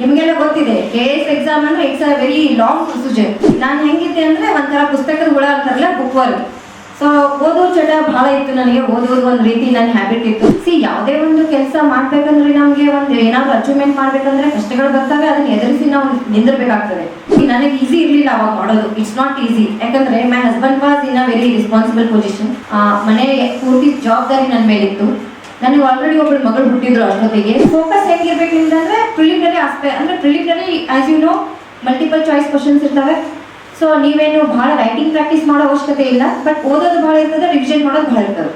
ನಿಮಗೆಲ್ಲ ಗೊತ್ತಿದೆ K S exam ಅಂದ್ರೆ it's a very long procedure ನಾನು ಹೆಂಗಿದ್ದೆ ಅಂದ್ರೆ ಒಂಥರ ಪುಸ್ತಕದ ಹುಳ ಅಂತಾರಲ್ಲ ಬುಕ್ ವರ್ಕ್ ಸೊ ಓದೋ ಚಟ ಬಹಳ ಇತ್ತು ನನಗೆ, ಓದೋದು ಒಂದು ರೀತಿ ನನ್ನ ಹ್ಯಾಬಿಟ್ ಇತ್ತು. ಸಿ ಯಾವುದೇ ಒಂದು ಕೆಲಸ ಮಾಡ್ಬೇಕಂದ್ರೆ ನಮಗೆ ಒಂದು ಏನಾದ್ರು ಅಚೀವ್ಮೆಂಟ್ ಮಾಡ್ಬೇಕಂದ್ರೆ ಕಷ್ಟಗಳು ಬರ್ತವೆ, ಅದನ್ನ ಎದುರಿಸಿ ನಾವು ನಿಂದಿರ್ಬೇಕಾಗ್ತದೆ. ನನಗೆ ಈಸಿ ಇರಲಿಲ್ಲ ಅವಾಗ ಮಾಡೋದು. ಇಟ್ಸ್ ನಾಟ್ ಈಸಿ ಯಾಕಂದ್ರೆ my husband was in a very responsible position ಮನೆ ಪೂರ್ತಿ ಜವಾಬ್ದಾರಿ ನನ್ನ ಮೇಲಿತ್ತು. ನನಗೆ ಆಲ್ರೆಡಿ ಒಬ್ಬಳು ಮಗಳು ಹುಟ್ಟಿದ್ರು ಅಷ್ಟೊತ್ತಿಗೆ. ಫೋಕಸ್ ಹೇಗಿರ್ಬೇಕು ನಿಮ್ದಂದ್ರೆ ಪ್ರಿಲಿಮಿನರಿ ಆಸ್ಪೆ ಅಂದ್ರೆ preliminary as you know multiple choice questions ಇರ್ತವೆ. ಸೊ ನೀವೇನು ಬಹಳ ರೈಟಿಂಗ್ ಪ್ರಾಕ್ಟೀಸ್ ಮಾಡೋ ಅವಶ್ಯಕತೆ ಇಲ್ಲ ಬಟ್ ಓದೋದು ಬಹಳ ಇರ್ತದೆ ರಿವಿಷನ್ ಮಾಡೋದು ಬಹಳ ಇರ್ತದೆ.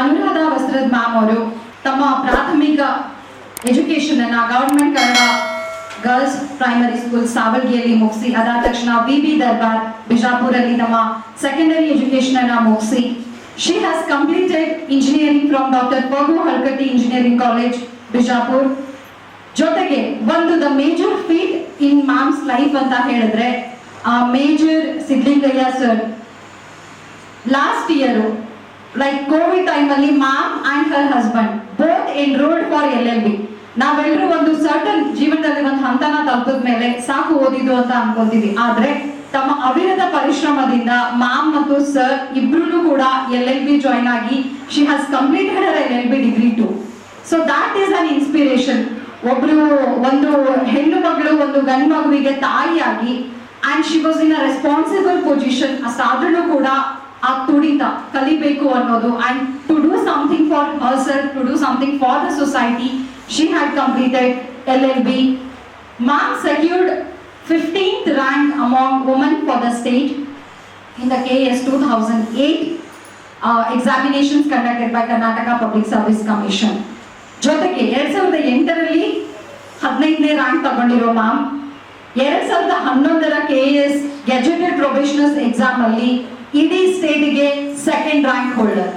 ಅನುರಾಧ ವಸ್ತ್ರದ ಮ್ಯಾಮ್ ಅವರು ತಮ್ಮ ಪ್ರಾಥಮಿಕ ಎಜುಕೇಶನ್ ಅನ್ನ government Kannada girls primary school ಸಾವಲ್ಗಿಯಲ್ಲಿ ಮುಗಿಸಿ, ಅದಾದ ತಕ್ಷಣ ಬಿ ಬಿ ದರ್ಬಾರ್, ಬಿಜಾಪುರಲ್ಲಿ ತಮ್ಮ ಸೆಕೆಂಡರಿ ಎಜುಕೇಶನ್ ಅನ್ನ ಮುಗಿಸಿ. She has completed engineering from doctor Phagu Halkatti engineering college Bijapur. ಜೊತೆಗೆ ಒಂದು the major feat in ma'am's life ಅಂತ ಹೇಳಿದ್ರೆ, ಆ major Siddalingaiah sir last year like Covid time ಅಲ್ಲಿ ma'am and her husband both enrolled for L L B ನಾವೆಲ್ಲರೂ ಒಂದು certain ಜೀವನದಲ್ಲಿ ಒಂದು ಹಂತನ ತಲುಪಿದ ಮೇಲೆ ಸಾಕು ಓದಿದ್ದು ಅಂತ ಅನ್ಕೊಂತೀವಿ. ಆದ್ರೆ ತಮ್ಮ ಅವಿರತ ಪರಿಶ್ರಮದಿಂದ ಮ್ಯಾಮ್ ಮತ್ತು ಸರ್ ಇಬ್ರು ಕೂಡ ಎಲ್ ಎಲ್ ಬಿ ಜಾಯ್ನ್ ಆಗಿ she has completed L L B degree too so that is an inspiration ಒಬ್ರು ಒಂದು ಹೆಣ್ಣು ಮಗಳು, ಒಂದು ಗಂಡು ಮಗುವಿಗೆ ತಾಯಿಯಾಗಿ and she was in a responsible position ಅಷ್ಟಾದ್ರೂ ಕೂಡ ಆ ತುಡಿತ ಕಲಿಬೇಕು ಅನ್ನೋದು and to do something for her sir to do something for the society completed L L B ma'am secured fifteenth rank among woman for the state in the KS 2008 uh, examinations conducted by Karnataka Public Service Commission. ಜೊತೆಗೆ ಎರಡ್ ಸಾವಿರದ ಎಂಟರಲ್ಲಿ ಹದಿನೈದನೇ rank ತಗೊಂಡಿರೋ ma'am ಎರಡ್ ಸಾವಿರದ ಹನ್ನೊಂದರ K S gazetted professionals exam ಅಲ್ಲಿ ಇಡೀ ಸ್ಟೇಟ್ಗೆ second rank holder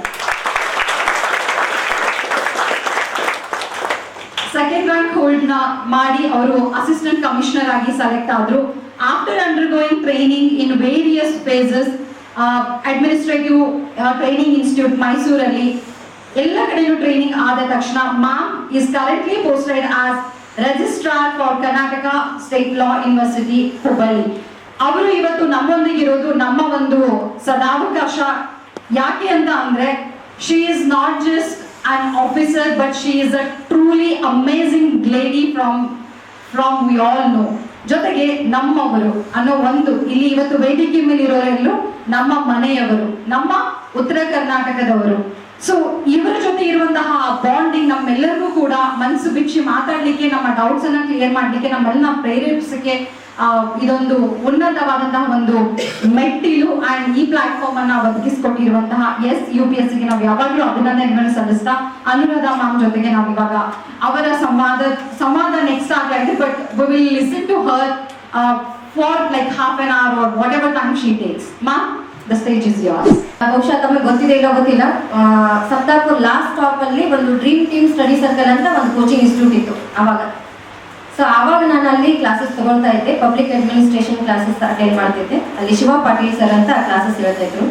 second rank ಹೋಲ್ಡ್ನ ಮಾಡಿ ಅವರು ಅಸಿಸ್ಟೆಂಟ್ ಕಮಿಷನರ್ ಆಗಿ ಸೆಲೆಕ್ಟ್ ಆದ್ರು. After undergoing training in various phases administrative training institute ಮೈಸೂರಲ್ಲಿ ಎಲ್ಲ ಕಡೆಯೂ ಟ್ರೈನಿಂಗ್ ಆದ ತಕ್ಷಣ ma'am is currently posted as registrar for Karnataka state law university Hubballi ಅವರು ಇವತ್ತು ನಮ್ಮೊಂದಿಗೆ ಇರೋದು ನಮ್ಮ ಒಂದು ಸದಾವಕಾಶ. ಯಾಕೆ ಅಂತ ಅಂದ್ರೆ she is not just an officer but she is a truly amazing lady from from we all know. ಜೊತೆಗೆ ನಮ್ಮವರು ಅನ್ನೋ ಒಂದು ಇಲ್ಲಿ ಇವತ್ತು ವೇದಿಕೆ ಮೇಲೆ ಇರೋರೆಲ್ಲೂ ನಮ್ಮ ಮನೆಯವರು, ನಮ್ಮ ಉತ್ತರ ಕರ್ನಾಟಕದವರು ಸೊ ಇವರ ಜೊತೆ ಇರುವಂತಹ ಬಾಂಡಿಂಗ್ ನಮ್ಮೆಲ್ಲರಿಗೂ ಕೂಡ ಮನಸ್ಸು ಬಿಚ್ಚಿ ಮಾತಾಡ್ಲಿಕ್ಕೆ, ನಮ್ಮ ಡೌಟ್ಸ್ ಅನ್ನ ಕ್ಲಿಯರ್ ಮಾಡ್ಲಿಕ್ಕೆ ನಮ್ಮೆಲ್ಲ ಪ್ರೇರೇಪಿಸಕ್ಕೆ ಇದೊಂದು ಉನ್ನತವಾದಂತಹ ಒಂದು ಮೆಟ್ಟಿಲು ಅಂಡ್ ಈ ಪ್ಲಾಟ್ಫಾರ್ಮ್ ಅನ್ನ ಒದಗಿಸಿಕೊಟ್ಟಿರುವಂತಹ ಎಸ್ ಯು ಪಿ ಎಸ್ಗೆ ನಾವು ಯಾವಾಗಲೂ ಅಭಿನಂದನೆಗಳನ್ನು ಸಲ್ಲಿಸ್ತಾ, ಅನುರಾಧ ಮ್ಯಾಮ್ ಜೊತೆಗೆ ನಾವು ಇವಾಗ ಅವರ ಸಂವಾದ ಸಂವಾದ ನೆಕ್ಸ್ಟ್ ಆಗ್ತಾ ಇದೆ but we will listen to her for like half an hour or whatever time she takes ma'am the stage is yours ಬಹುಶಃ ತಮಗೆ ಗೊತ್ತಿದೆ ಇಲ್ಲ ಗೊತ್ತಿಲ್ಲ. ಸಪ್ತಾಪುರ್ ಲಾಸ್ಟ್ ಸ್ಟಾಪ್ ಅಲ್ಲಿ ಒಂದು ಡ್ರೀಮ್ ಟೀಮ್ ಸ್ಟಡಿ ಸರ್ಕಲ್ ಅಂತ ಒಂದು ಕೋಚಿಂಗ್ ಇನ್ಸ್ಟಿಟ್ಯೂಟ್ ಇತ್ತು. ಅವಾಗ. ಸೊ ಆವಾಗ ನಾನು ಅಲ್ಲಿ ಕ್ಲಾಸಸ್ ತಗೊಳ್ತಾ ಇದ್ದೆ. ಪಬ್ಲಿಕ್ ಅಡ್ಮಿನಿಸ್ಟ್ರೇಷನ್ ಕ್ಲಾಸಸ್ ಅಟೆಂಡ್ ಮಾಡ್ತಿದ್ದೆ. ಅಲ್ಲಿ ಶಿವ ಪಾಟೀಲ್ ಸರ್ ಅಂತ ಕ್ಲಾಸಸ್ ಹೇಳ್ತಾ ಇದ್ರು.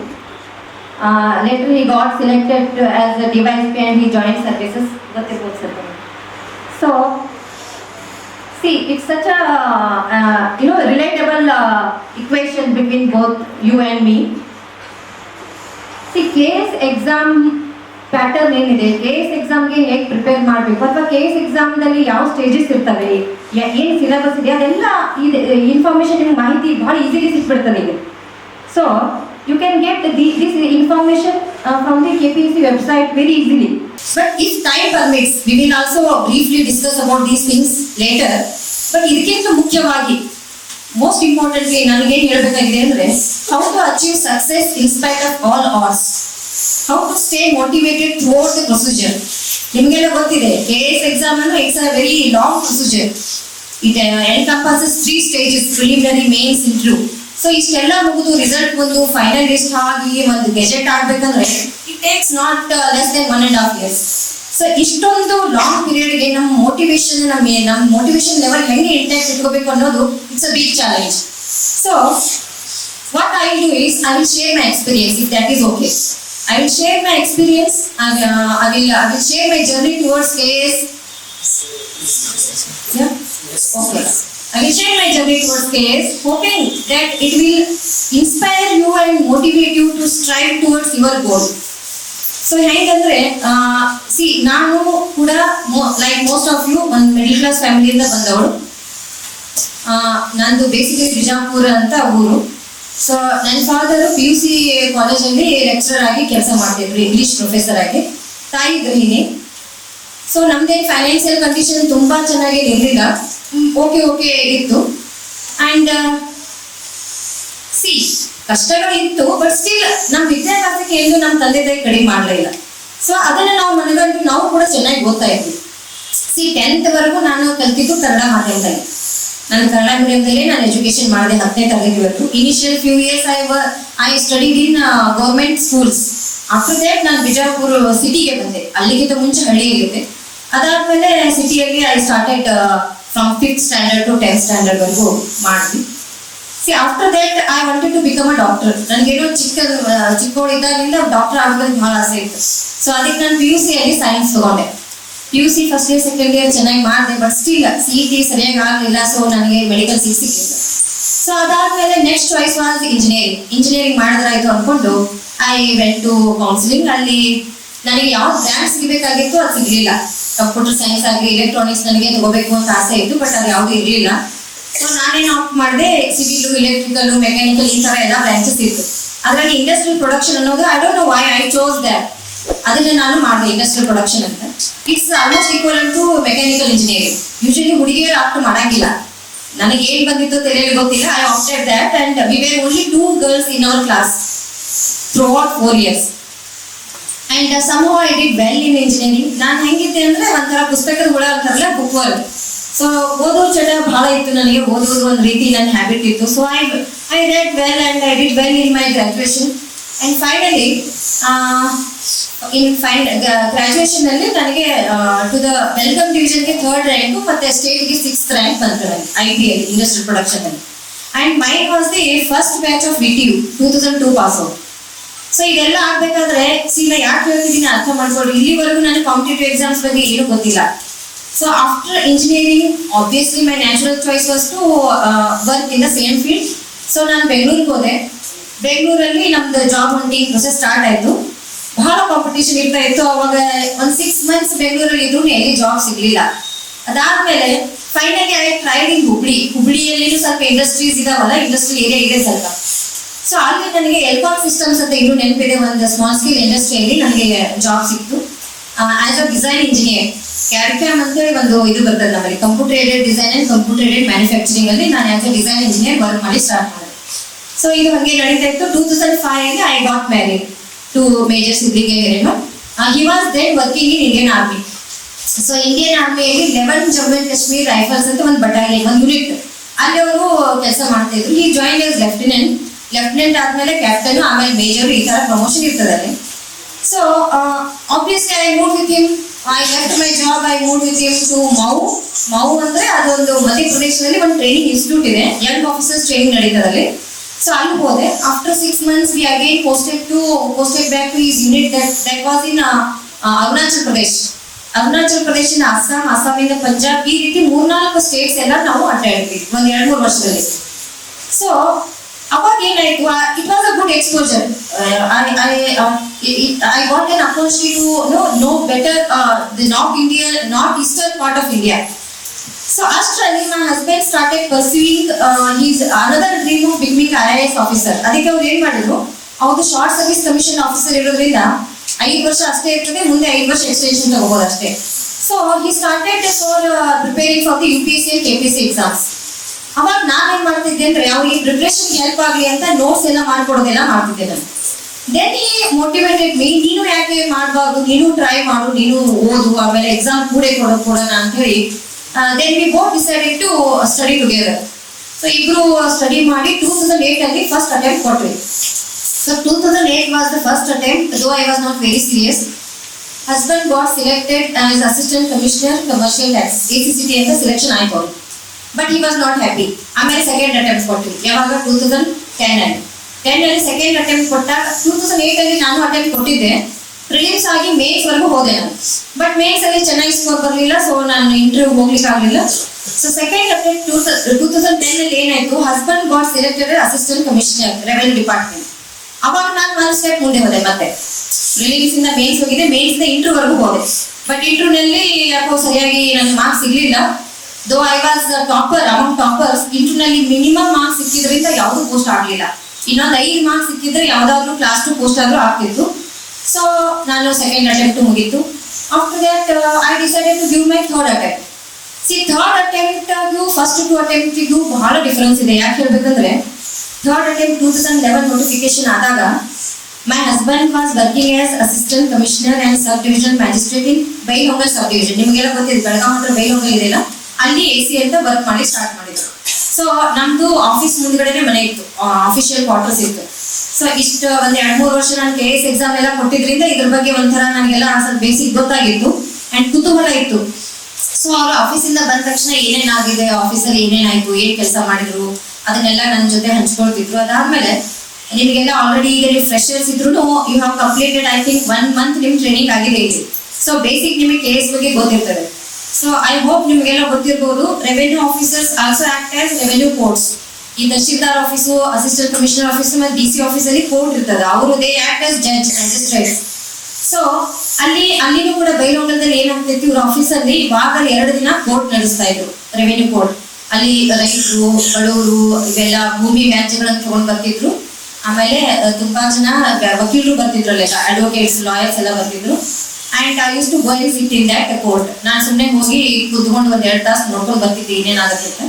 Later he got selected as a D Y S P and he joined services ಗೊತ್ತಿರ್ಬೋದು sir so see it's such a you know relatable equation between both you and me see K S exam pattern ಏನಿದೆ? K S ಎಕ್ಸಾಮ್ಗೆ ಹೇಗೆ prepare ಮಾಡಬೇಕು? ಅಥವಾ K S ಎಕ್ಸಾಮ್ನಲ್ಲಿ ಯಾವ stages ಇರ್ತವೆ? ಏನು syllabus ಇದೆ? ಅದೆಲ್ಲ ಇದೆ ಇನ್ಫಾರ್ಮೇಷನ್ ನಿಮ್ಗೆ ಮಾಹಿತಿ ಭಾಳ ಈಸಿಲಿ ಸಿಕ್ಬಿಡ್ತದೆ ಈಗ so you can get the this information from the K P C website very easily but if time permits we will also briefly discuss about these things later but ಇದಕ್ಕಿಂತ ಮುಖ್ಯವಾಗಿ most importantly ನನಗೇನು ಹೇಳಬೇಕಾಗಿದೆ ಅಂದರೆ how to achieve success in spite of all odds how to stay motivated throughout the procedure ನಿಮಗೆಲ್ಲ ಗೊತ್ತಿದೆ K S exam ಅಂದ್ರೆ it's a very long procedure it encompasses three stages preliminary mains intro so ಇಷ್ಟೆಲ್ಲ ಮುಗಿದು result ಬಂದು final list ಆಗಿ ಒಂದು gazette ಆಗ್ಬೇಕಂದ್ರೆ it takes not less than one and half years so ಇಷ್ಟೊಂದು ಲಾಂಗ್ ಪೀರಿಯಡ್ಗೆ ನಮ್ಮ ಮೋಟಿವೇಶನ್ ನಮ್ಮ ನಮ್ಮ ಮೋಟಿವೇಶನ್ ಲೆವೆಲ್ ಹೆಂಗೆ ಇಂಟ್ಯಾಕ್ಟ್ ಇಟ್ಕೋಬೇಕು ಅನ್ನೋದು it's a big challenge so what I do is I will share my experience if that is okay. I will share my experience and uh, I will I will share my journey towards KS. Yeah. Okay. I will share my journey towards KS, hoping that it will inspire you and motivate you to strive towards your goal. So ಹೆಂಗಂದ್ರೆ see ನಾನು ಕೂಡ like most of you ಒಂದು middle class ಫ್ಯಾಮಿಲಿಯಿಂದ ಬಂದವಳು ನಂದು basically Bijapur ಅಂತ ಊರು so ನನ್ನ ಫಾದರ್ ಪಿ ಯು ಸಿ ಕಾಲೇಜಲ್ಲಿ ಲೆಕ್ಚರರ್ ಆಗಿ ಕೆಲಸ ಮಾಡ್ತಿದ್ರು ಇಂಗ್ಲಿಷ್ ಪ್ರೊಫೆಸರ್ ಆಗಿ. ತಾಯಿ ಗೃಹಿಣಿ. ಸೊ ನಮ್ದೇನು ಫೈನಾನ್ಷಿಯಲ್ ಕಂಡೀಷನ್ ತುಂಬಾ ಚೆನ್ನಾಗಿ ಇರಲಿಲ್ಲ. ಓಕೆ ಓಕೆ ಇತ್ತು. ಆ್ಯಂಡ್ ಸಿ ಕಷ್ಟಗಳಿತ್ತು ಬಟ್ ಸ್ಟಿಲ್ ನಮ್ಮ ವಿದ್ಯಾಭ್ಯಾಸಕ್ಕೆ ಎಂದು ನಮ್ಮ ತಂದೆ ತಾಯಿ ಕಡಿಮೆ ಮಾಡಲಿಲ್ಲ. ಸೊ ಅದನ್ನು ನಾವು ಮನಗಂಡು ನಾವು ಕೂಡ ಚೆನ್ನಾಗಿ ಓದ್ತಾ ಇದ್ವಿ. ಸಿ ಟೆಂತ್ ವರೆಗೂ ನಾನು ಕಲ್ತಿದ್ದು ಕನ್ನಡ ಮಾಧ್ಯಮದಲ್ಲಿ. ನಾನು ಕನ್ನಡ ಮೀಡಿಯಂದಲ್ಲೇ ನಾನು ಎಜುಕೇಶನ್ ಮಾಡಿದೆ ಹತ್ತನೇ ತರಗತಿವರೆಗೂ. Initial few years I I studied in government schools after that ನಾನು ಬಿಜಾಪುರ ಸಿಟಿಗೆ ಬಂದೆ. ಅಲ್ಲಿಗಿಂತ ಮುಂಚೆ ಹಳ್ಳಿಯಲ್ಲಿದ್ದೆ ಅದಾದ್ಮೇಲೆ ಸಿಟಿಯಲ್ಲಿ I started from fifth standard to tenth standard ವರೆಗೂ ಮಾಡಿದ್ವಿ. See after that I wanted to become a doctor ನನಗೇನೋ ಚಿಕ್ಕ ಚಿಕ್ಕವಳಿದ್ದಾಗಿಂದ ಡಾಕ್ಟರ್ ಆಗೋದಕ್ಕೆ ಭಾಳ ಆಸೆ ಇತ್ತು. ಸೊ ಅದಕ್ಕೆ ನಾನು ಪಿ ಯು ಸಿಯಲ್ಲಿ ಸೈನ್ಸ್ ತಗೊಂಡೆ. P U C first year second year ಚೆನ್ನಾಗಿ ಮಾಡಿದೆ but still C E T ಸರಿಯಾಗಿ ಆಗಲಿಲ್ಲ ಸೊ ನನಗೆ ಮೆಡಿಕಲ್ ಸೀಟ್ ಸಿಗಲಿಲ್ಲ. ಸೊ ಅದಾದ್ಮೇಲೆ next choice was engineering engineering ಮಾಡಿದ್ರಾಯ್ತು ಅಂದ್ಕೊಂಡು ಐ ವೆಂಟ್ ಟು ಕೌನ್ಸಿಲಿಂಗ್ ಅಲ್ಲಿ ನನಗೆ ಯಾವ ಬ್ರ್ಯಾಂಡ್ ಸಿಗಬೇಕಾಗಿತ್ತು ಅದು ಸಿಗಲಿಲ್ಲ. ಕಂಪ್ಯೂಟರ್ ಸೈನ್ಸ್ ಆಗಲಿ ಎಲೆಕ್ಟ್ರಾನಿಕ್ಸ್ ನನಗೆ ತಗೋಬೇಕು ಅಂತ ಆಸೆ ಇತ್ತು ಬಟ್ ಅದು ಯಾವುದು ಇರಲಿಲ್ಲ. ಸೊ ನಾನೇನು ಆಪ್ಟ್ ಮಾಡಿದೆ ಸಿವಿಲು ಎಲೆಕ್ಟ್ರಿಕಲ್ ಮೆಕ್ಯಾನಿಕಲ್ ಈ ಥರ ಎಲ್ಲ ಬ್ರಾಂಚಸ್ ಇತ್ತು. ಅದರಲ್ಲಿ ಇಂಡಸ್ಟ್ರಿಯಲ್ ಪ್ರೊಡಕ್ಷನ್ ಅನ್ನೋದು I don't know why I chose that ಅದನ್ನ ನಾನು ಮಾಡಿದೆ ಇಂಡಸ್ಟ್ರಿಯಲ್ ಪ್ರೊಡಕ್ಷನ್ ಅಂತ. It's almost equal to mechanical engineering usually ಹುಡುಗಿಯರು ಆಪ್ಟ್ ಮಾಡಂಗಿಲ್ಲ. ನನಗೆ ಏನ್ ಬಂದಿತ್ತು ತಲೆಯಲ್ಲಿ ಗೊತ್ತಿಲ್ಲ. I opted that and we were only two girls in our class throughout four years and some I did well in engineering ನಾನು ಹೆಂಗಿದ್ದೆ ಅಂದ್ರೆ ಒಂಥರ ಪುಸ್ತಕದ ಹುಳ ಅಂತಾರಲ್ಲ ಬುಕ್ ವರ್ಕ್ ಸೊ ಓದೋ ಚಟ ಬಹಳ ಇತ್ತು ನನಗೆ. ಓದೋದು ಒಂದು ರೀತಿ ನನ್ನ ಹ್ಯಾಬಿಟ್ ಇತ್ತು. So I I read well and I did well in my graduation and finally graduation ಅಲ್ಲಿ ನನಗೆ ಟು ದ ವೆಲ್ಕಮ್ ಡಿವಿಷನ್ಗೆ ಥರ್ಡ್ ರ್ಯಾಂಕ್ ಮತ್ತೆ ಸ್ಟೇಟ್ಗೆ ಸಿಕ್ಸ್ತ್ ರ್ಯಾಂಕ್ ಬಂತು ಐ ಟಿ ಅಲ್ಲಿ ಇಂಡಸ್ಟ್ರಿಯಲ್ ಪ್ರೊಡಕ್ಷನ್ ಅಲ್ಲಿ. And mine was the first batch of V T U two thousand two pass out so ಇದೆಲ್ಲ ಆಗ್ಬೇಕಾದ್ರೆ ಸೀದಾ ಯಾಕೆ ಹೇಳ್ತಿದ್ದೀನಿ ಅರ್ಥ ಮಾಡ್ಕೊಳ್ಳಿ. ಇಲ್ಲಿವರೆಗೂ ನನಗೆ ಕಾಂಪಿಟೇಟಿವ್ ಎಕ್ಸಾಮ್ಸ್ ಬಗ್ಗೆ ಏನು ಗೊತ್ತಿಲ್ಲ. So after engineering obviously my natural choice was work in the same field so ನಾನು ಬೆಂಗಳೂರಿಗೆ ಹೋದೆ. ಬೆಂಗಳೂರಲ್ಲಿ ನಮ್ದು ಜಾಬ್ ಹಂಟಿಂಗ್ ಪ್ರೊಸೆಸ್ ಸ್ಟಾರ್ಟ್ ಆಯ್ತು. ಬಹಳ ಕಾಂಪಿಟೇಷನ್ ಇರ್ತಾ ಇತ್ತು. ಅವಾಗ ಒಂದು ಸಿಕ್ಸ್ ಮಂತ್ಸ್ ಬೆಂಗಳೂರಲ್ಲಿ ಇದ್ರು ಎಲ್ಲಿ ಜಾಬ್ ಸಿಗ್ಲಿಲ್ಲ. ಅದಾದ್ಮೇಲೆ finally I tried in Hubli. ಹುಬ್ಳಿಯಲ್ಲಿನೂ ಸ್ವಲ್ಪ ಇಂಡಸ್ಟ್ರೀಸ್ ಇದಾವಲ್ಲ ಇಂಡಸ್ಟ್ರಿ ಏರಿಯಾ ಇದೆ ಸ್ವಲ್ಪ. ಸೊ ಅಲ್ಲಿ ನನಗೆ ಎಲ್ಕಾನ್ ಸಿಸ್ಟಮ್ಸ್ ಅಂತ ಇನ್ನೂ ನೆನಪಿದೆ. ಒಂದು ಸ್ಮಾಲ್ ಸ್ಕೇಲ್ ಇಂಡಸ್ಟ್ರಿಯಲ್ಲಿ ನನಗೆ ಜಾಬ್ ಸಿಕ್ತು. As a design engineer CAD CAM ಅಂತೇಳಿ ಒಂದು ಇದು ಬರ್ತದೆ ನಮ್ಮಲ್ಲಿ. Computer aided design and computer aided manufacturing ಅಲ್ಲಿ ನಾನು as a design engineer work ಮಾಡಿ ಸ್ಟಾರ್ಟ್ ಮಾಡಿದೆ. ಸೊ ಇದು ಹಂಗೆ ನಡೀತಾ ಇತ್ತು. Two thousand five I got married to major ಸಿದ್ದಿಗೆ he was then working in Indian army so Indian ಆರ್ಮಿಯಲ್ಲಿ eleven Jammu and Kashmir rifles ಅಂತ ಒಂದು ಬಟಾಲಿಯನ್ ಒಂದು ಯೂನಿಟ್ ಅಲ್ಲಿ ಅವರು ಕೆಲಸ ಮಾಡ್ತಾ ಈ ಜಾಯಿನ್ ಎಸ್ ಲೆಫ್ಟಿನೆಂಟ್ ಲೆಫ್ಟಿನೆಂಟ್ ಆದ್ಮೇಲೆ ಕ್ಯಾಪ್ಟನ್ ಆಮೇಲೆ ಮೇಜರ್ ಈ ತರ ಪ್ರಮೋಷನ್ ಇರ್ತದೆ ಅಲ್ಲಿ. So obviously I moved with him I left my job I moved with him to Mhow Mhow ಅಂದ್ರೆ ಅದೊಂದು ಮಧ್ಯಪ್ರದೇಶದಲ್ಲಿ ಒಂದು ಟ್ರೈನಿಂಗ್ ಇನ್ಸ್ಟಿಟ್ಯೂಟ್ ಇದೆ. ಯಂಗ್ ಆಫೀಸರ್ಸ್ ಟ್ರೈನಿಂಗ್ ಅಲ್ಲಿ ಹೋದೆ after six months we again posted to posted back to his unit that that was in Arunachal Pradesh Arunachal ಪ್ರದೇಶಿನ Assam ಅಸ್ಸಾಮಿಂದ ಪಂಜಾಬ್ ಈ ರೀತಿ ಮೂರ್ನಾಲ್ಕು ಸ್ಟೇಟ್ಸ್ ಎಲ್ಲ ನಾವು ಅಡ್ಡಾಡಿದ್ವಿ ಒಂದ್ ಎರಡು ಮೂರು ವರ್ಷದಲ್ಲಿ. ಸೊ ಅವಾಗ ಏನಾಯ್ತು? It was a good exposure I I I got an opportunity to know know better the north India north eastern part of India so ಅಷ್ಟರಲ್ಲಿ ನನ್ನ husband started pursuing his another dream of becoming I S officer ಅದಕ್ಕೆ ಅವ್ರು ಏನ್ ಮಾಡಿದ್ರು? ಅವ್ರದ್ದು short service commission officer ಇರೋದ್ರಿಂದ ಐದು ವರ್ಷ ಅಷ್ಟೇ ಇರ್ತದೆ, ಮುಂದೆ ಐದು ವರ್ಷ ಎಕ್ಸ್ಟೆನ್ಷನ್ ತಗೋಬಹುದು ಅಷ್ಟೇ. So he started for preparing for the U P C K P C exams ಅವಾಗ ನಾನೇನ್ ಮಾಡ್ತಿದ್ದೆ ಅಂದ್ರೆ, ಅವ್ರಿಗೆ ಪ್ರಿಪ್ರೇಷನ್ ಹೆಲ್ಪ್ ಆಗಲಿ ಅಂತ ನೋಟ್ಸ್ ಎಲ್ಲ ಮಾಡ್ಕೊಡೋದೆಲ್ಲ ಮಾಡ್ತಿದ್ದೆ ನಾನು. ದೆನ್ ಈ ಮೋಟಿವೇಟೆಡ್ ಮೀ ನೀನು ಯಾಕೆ ಮಾಡಬಾರ್ದು, ನೀನು ಟ್ರೈ ಮಾಡು, ನೀನು ಓದು, ಆಮೇಲೆ ಎಕ್ಸಾಮ್ ಕೊಡೋ, ಕೊಡೋಣ ಅಂತ ಹೇಳಿ then we both decided to study together so ಇಬ್ರು ಸ್ಟಡಿ ಮಾಡಿ ಟೂ ತೌಸಂಡ್ ಏಟ್ ಅಲ್ಲಿ ಫಸ್ಟ್ ಅಟೆಂಪ್ಟ್ ಕೊಟ್ವಿ. So two thousand eight was the first attempt though I was not very serious husband got selected as assistant commissioner commercial tax A C C T ಅಂತ selection ಅವ್ರು but he was not happy ಆಮೇಲೆ second attempt ಕೊಟ್ವಿ. ಯಾವಾಗ? Two thousand ten ಅಲ್ಲಿ. Ten ಅಲ್ಲಿ second attempt ಕೊಟ್ಟಾಗ two thousand eight ಅಲ್ಲಿ ನಾನು ಅಟೆಂಪ್ಟ್ ಕೊಟ್ಟಿದ್ದೆ. ಪ್ರಿಲಿಮ್ಸ್ ಆಗಿ ಮೇನ್ಸ್ ವರೆಗೂ ಹೋದೆ ನಾನು. ಬಟ್ ಮೇನ್ಸ್ ಅಲ್ಲಿ ಚೆನ್ನಾಗಿ ಸ್ಕೋರ್ ಬರಲಿಲ್ಲ ಸೊ ನಾನು ಇಂಟರ್ವ್ಯೂ ಹೋಗ್ಲಿಕ್ಕೆ ಆಗಲಿಲ್ಲ. So second update two two thousand ten ಅಲ್ಲಿ ಏನಾಯ್ತು husband got selected assistant commissioner revenue department ಅವಾಗ ನಾನು ಒಂದು ಸ್ಟೆಪ್ ಮುಂದೆ ಹೋದೆ ಮತ್ತೆ. ಪ್ರಿಲಿಮ್ಸ್ ಇಂದ ಮೇನ್ಸ್ ಹೋಗಿದೆ ಮೇನ್ಸ್ ಇಂದ ಇಂಟರ್ವ್ಯೂ ಹೋದೆ. ಬಟ್ ಇಂಟರ್ವ್ಯೂ ನಲ್ಲಿ ಯಾಕೋ ಸರಿಯಾಗಿ ನನಗೆ ಮಾರ್ಕ್ಸ್ ಸಿಗ್ಲಿಲ್ಲ. Though I was topper amount toppers interview ನಲ್ಲಿ ಮಿನಿಮಮ್ ಮಾರ್ಕ್ಸ್ ಸಿಕ್ಕಿದ್ರಿಂದ ಯಾವುದೂ ಪೋಸ್ಟ್ ಆಗಲಿಲ್ಲ. ಇನ್ನೊಂದು ಐದು ಮಾರ್ಕ್ಸ್ ಸಿಕ್ಕಿದ್ರೆ ಯಾವ್ದಾದ್ರು ಕ್ಲಾಸ್ ಟು ಪೋಸ್ಟ್ ಆದ್ರೂ ಆಗ್ತಿತ್ತು. ಸೊ ನಾನು ಸೆಕೆಂಡ್ ಅಟೆಂಪ್ಟ್ ಮುಗೀತು. After that I decided to give my third attempt see third ಅಟೆಂಪ್ಟ್ಗೂ first two ಅಟೆಂಪ್ಟಿಗೂ ಬಹಳ ಡಿಫ್ರೆನ್ಸ್ ಇದೆ. ಯಾಕೆ ಹೇಳ್ಬೇಕಂದ್ರೆ third attempt two thousand eleven notification ಆದಾಗ husband was working as assistant commissioner and sub division magistrate in Bailhongal sub division ನಿಮಗೆಲ್ಲ ಗೊತ್ತಿದೆ ಬೆಳಗಾವ್ ಹತ್ರ ಬೈಲೊಂಗಲ್ ಇದೆಯಲ್ಲ ಅಲ್ಲಿ? ಎ ಸಿ ಅಂತ ವರ್ಕ್ ಮಾಡಿ ಸ್ಟಾರ್ಟ್ ಮಾಡಿದ್ರು. ಸೊ ನಮ್ದು ಆಫೀಸ್ ಮುಂದ್ಗಡೆನೆ ಮನೆ ಇತ್ತು. ಅಫಿಷಿಯಲ್ ಕ್ವಾರ್ಟರ್ಸ್ ಇತ್ತು. ಸೊ ಇಷ್ಟು ಒಂದ್ ಎರಡ್ ಮೂರು ವರ್ಷ ನಾನು ಕೆ ಎಸ್ ಎಕ್ಸಾಮ್ ಎಲ್ಲ ಕೊಟ್ಟಿದ್ರಿಂದ ಇದ್ರ ಬಗ್ಗೆ ಒಂಥರ ನನಗೆಲ್ಲ ಸ್ವಲ್ಪ ಬೇಸಿಕ್ ಗೊತ್ತಾಗಿತ್ತು ಅಂಡ್ ಕುತೂಹಲ ಇತ್ತು. ಸೊ ಅವ್ರ ಆಫೀಸಿಂದ ಬಂದ ತಕ್ಷಣ ಏನೇನಾಗಿದೆ? ಆಫೀಸಲ್ಲಿ ಏನೇನಾಯ್ತು? ಏನ್ ಕೆಲಸ ಮಾಡಿದ್ರು? ಅದನ್ನೆಲ್ಲ ನನ್ನ ಜೊತೆ ಹಂಚ್ಕೊಳ್ತಿದ್ರು. ಅದಾದ್ಮೇಲೆ ನಿಮಗೆಲ್ಲ ಆಲ್ರೆಡಿ ಈಗ ನೀವು ಫ್ರೆಶರ್ಸ್ ಇದ್ರು you have completed I think one month ನಿಮ್ ಟ್ರೈನಿಂಗ್ ಆಗಿದೆ ಇಲ್ಲಿ. ಸೊ ಬೇಸಿಕ್ ನಿಮಗೆ ಕೆ ಎಸ್ ಬಗ್ಗೆ ಗೊತ್ತಿರ್ತದೆ. ಸೊ ಐ ಹೋಪ್ ನಿಮಗೆಲ್ಲ ಗೊತ್ತಿರ್ಬೋದು revenue officers also act as revenue courts ಈ tahsildar office assistant commissioner office ಮತ್ತೆ ಡಿ ಸಿ ಆಫೀಸಲ್ಲಿ ಕೋರ್ಟ್ ಇರ್ತದೆ ಅವರು they act as judge magistrate so ಅಲ್ಲಿ, ಅಲ್ಲಿನೂ ಕೂಡ ಬೈಲೊಂಗಲದಲ್ಲಿ ಏನಾಗ್ತೈತಿ, ಇವ್ರ ಆಫೀಸಲ್ಲಿ ವಾರದಲ್ಲಿ ಎರಡು ದಿನ ಕೋರ್ಟ್ ನಡೆಸ್ತಾ ಇದ್ರು ರೆವೆನ್ಯೂ ಕೋರ್ಟ್ ಅಲ್ಲಿ ರೈತರು, ಬಡವರು, ಇವೆಲ್ಲ ಭೂಮಿ ವ್ಯಾಜ್ಯಗಳನ್ನು ತಗೊಂಡ್ ಬರ್ತಿದ್ರು. ಆಮೇಲೆ ತುಂಬಾ ಜನ ವಕೀಲರು ಬರ್ತಿದ್ರು ಅಲ್ಲೆಲ್ಲ ಅಡ್ವೊಕೇಟ್ಸ್ ಲಾಯರ್ಸ್ ಎಲ್ಲ ಬರ್ತಿದ್ರು. And I use to go sit in that court ನಾನು ಸುಮ್ಮನೆ ಹೋಗಿ ಕುತ್ಕೊಂಡು ಒಂದ್ ಎರಡು ತಾಸು ನೋಡ್ಕೊಂಡು ಬರ್ತಿದ್ದೆ, ಏನೇನಾಗುತ್ತೆ